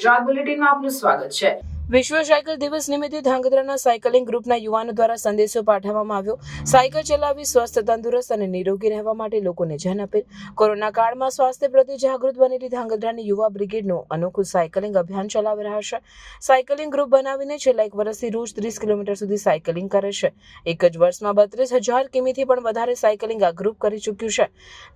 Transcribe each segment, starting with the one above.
ગુજરાત બુલેટિનમાં આપનું સ્વાગત છે. વિશ્વ સાયકલ દિવસ નિમિત્તે ધાંગધ્રાના સાયકલિંગ ગ્રુપના યુવાનો દ્વારા સંદેશો પાઠવવામાં આવ્યો. સાયકલ ચલાવી સ્વસ્થ, તંદુરસ્ત અને નિરોગી રહેવા માટે લોકોને જન અપીલ. કોરોના કાળમાં સ્વાસ્થ્ય પ્રત્યે જાગૃત બનેલી ધાંગધ્રાની યુવા બ્રિગેડનું અનોખું સાયકલિંગ અભિયાન ચલાવી રહ્યા છે. સાયકલિંગ ગ્રુપ બનાવીને છેલ્લા એક વર્ષથી રોજ ત્રીસ કિલોમીટર સુધી સાયકલિંગ કરે છે. એક જ વર્ષમાં બત્રીસ હજાર કિમીથી પણ વધારે સાયકલિંગ આ ગ્રુપ કરી ચૂક્યું છે.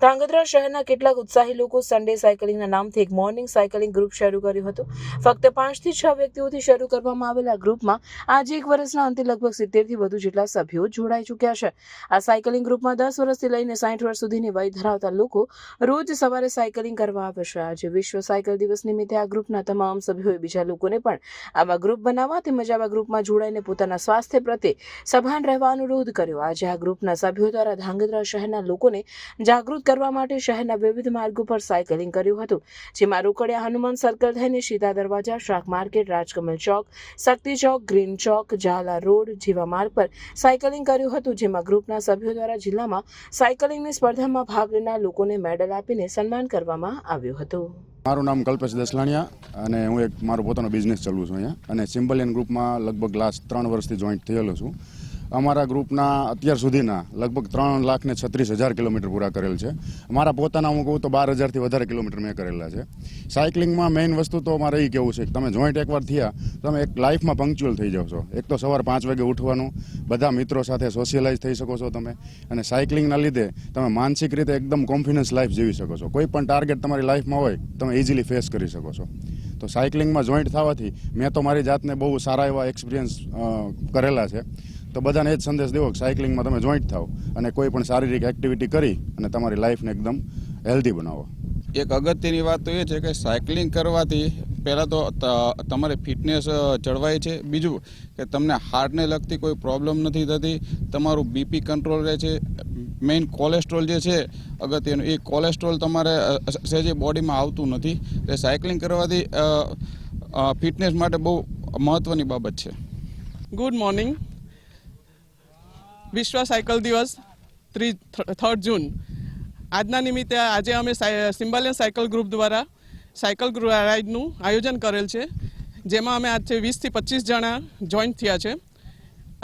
ધાંગધ્રા શહેરના કેટલાક ઉત્સાહી લોકો સન્ડે સાયકલિંગના નામથી એક મોર્નિંગ સાયકલિંગ ગ્રુપ શરૂ કર્યું હતું. ફક્ત પાંચથી છ વ્યક્તિઓથી શરૂ કરવામાં આવેલા ગ્રુપમાં આજે એક વર્ષના અંતે લગભગ સિત્તેરથી વધુ જેટલા સભ્યો જોડાઈ ચૂક્યા છે. આ સાયકલિંગ ગ્રુપમાં દસ વર્ષથી લઈને સાઠ વર્ષ સુધીની વય ધરાવતા લોકો રોજ સવારે સાયકલિંગ કરવા આવે છે. આજે વિશ્વ સાયકલ દિવસ નિમિત્તે આ ગ્રુપના તમામ સભ્યોએ બીજા લોકોને પણ આવા ગ્રુપ બનાવવા તેમજ આવા ગ્રુપમાં જોડાઈને પોતાના સ્વાસ્થ્ય પ્રત્યે સભાન રહેવા અનુરોધ કર્યો. આજે આ ગ્રુપના સભ્યો દ્વારા ધાંગધ્રા શહેરના લોકોને જાગૃત કરવા માટે શહેરના વિવિધ માર્ગો પર સાયકલિંગ કર્યું હતું, જેમાં રોકડિયા હનુમાન સર્કલ થઈને સીધા દરવાજા, શાક market, Rajkamal Chowk, Shakti Chowk, Green Chowk, Zala road, જેવા માર્ગ પર સાયકલિંગ કર્યું હતું, જેમાં ગ્રુપના સભ્યો દ્વારા જિલ્લામાં સાયકલિંગની સ્પર્ધામાં ભાગ લેનાર લોકોને મેડલ આપીને સન્માન કરવામાં આવ્યું હતું. મારું નામ કલ્પેશ દસલાણિયા અને હું એક મારો પોતાનો બિઝનેસ ચલાવું છું અહીંયા. અને સિમ્બલિયન ગ્રુપમાં લગભગ લાસ્ટ ત્રણ વર્ષથી જોઈન્ટ થયેલો છું. અમારા ગ્રુપના અત્યાર સુધીના લગભગ ત્રણ લાખ ને છત્રીસ હજાર કિલોમીટર પૂરા કરેલ છે. મારા પોતાના હું કહું તો બાર હજારથી વધારે કિલોમીટર મેં કરેલા છે. સાયકલિંગમાં મેઇન વસ્તુ તો મારે એ કહેવું છે કે તમે જોઈન્ટ એકવાર થયા, તમે એક લાઈફમાં પંક્ચ્યુઅલ થઈ જાઓ છો. એક તો સવાર પાંચ વાગે ઉઠવાનું, બધા મિત્રો સાથે સોશિયલાઇઝ થઈ શકો છો તમે અને સાયકલિંગના લીધે તમે માનસિક રીતે એકદમ કોન્ફિડન્સ લાઈફ જીવી શકો છો. કોઈ પણ ટાર્ગેટ તમારી લાઈફમાં હોય, તમે ઇઝીલી ફેસ કરી શકો છો. તો સાયકલિંગમાં જોઈન્ટ થવાથી મેં તો મારી જાતને બહુ સારા એવા એક્સપિરિયન્સ કરેલા છે. તો બધાને એ જ સંદેશ દેવો કે સાયકલિંગમાં તમે જોઈન્ટ થાઓ અને કોઈ પણ શારીરિક એક્ટિવિટી કરી અને તમારી લાઈફને એકદમ હેલ્ધી બનાવો. એક અગત્યની વાત તો એ છે કે સાયકલિંગ કરવાથી પહેલાં તો ત- તમારી ફિટનેસ જળવાય છે. બીજું કે તમને હાર્ટને લગતી કોઈ પ્રોબ્લેમ નથી થતી. તમારું બીપી કંટ્રોલ રહે છે. મેઇન કોલેસ્ટ્રોલ જે છે અગત્યનું એ કોલેસ્ટ્રોલ તમારે સહેજે બોડીમાં આવતું નથી. એટલે સાયકલિંગ કરવાથી ફિટનેસ માટે બહુ મહત્ત્વની બાબત છે. ગુડ મોર્નિંગ વિશ્વ સાયકલ દિવસ ત્રી થર્ડ જૂન. આજના નિમિત્તે આજે અમે સિમ્બાલિયન સાયકલ ગ્રુપ દ્વારા સાયકલ રાઇડનું આયોજન કરેલ છે, જેમાં અમે આજે વીસથી પચીસ જણા જોઈન્ટ થયા છે.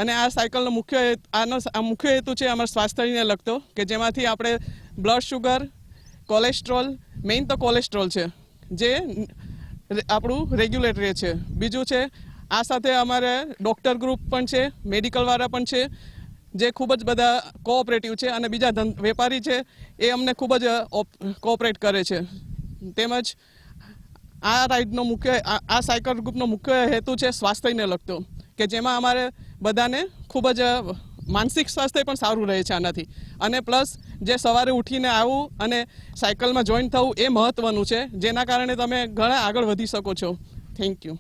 અને આ સાયકલનો મુખ્ય આનો મુખ્ય હેતુ છે અમારા સ્વાસ્થ્યને લગતો, કે જેમાંથી આપણે બ્લડ શુગર, કોલેસ્ટ્રોલ મેઇન તો કોલેસ્ટ્રોલ છે, જે આપણું રેગ્યુલેટરી છે. બીજું છે, આ સાથે અમારે ડૉક્ટર ગ્રુપ પણ છે મેડિકલવાળા પણ છે જે ખૂબ જ બધા કોઓપરેટિવ છે અને બીજા વેપારી છે, એ અમને ખૂબ જ કોઓપરેટ કરે છે. તેમજ આ રાઇડનો મુખ્ય, આ આ સાયકલ ગ્રુપનો મુખ્ય હેતુ છે સ્વાસ્થ્યને લગતો, કે જેમાં અમારે બધાને ખૂબ જ માનસિક સ્વાસ્થ્ય પણ સારું રહે છે આનાથી. અને પ્લસ જે સવારે ઉઠીને આવવું અને સાયકલમાં જોઈન થવું એ મહત્ત્વનું છે, જેના કારણે તમે ઘણા આગળ વધી શકો છો. Thank you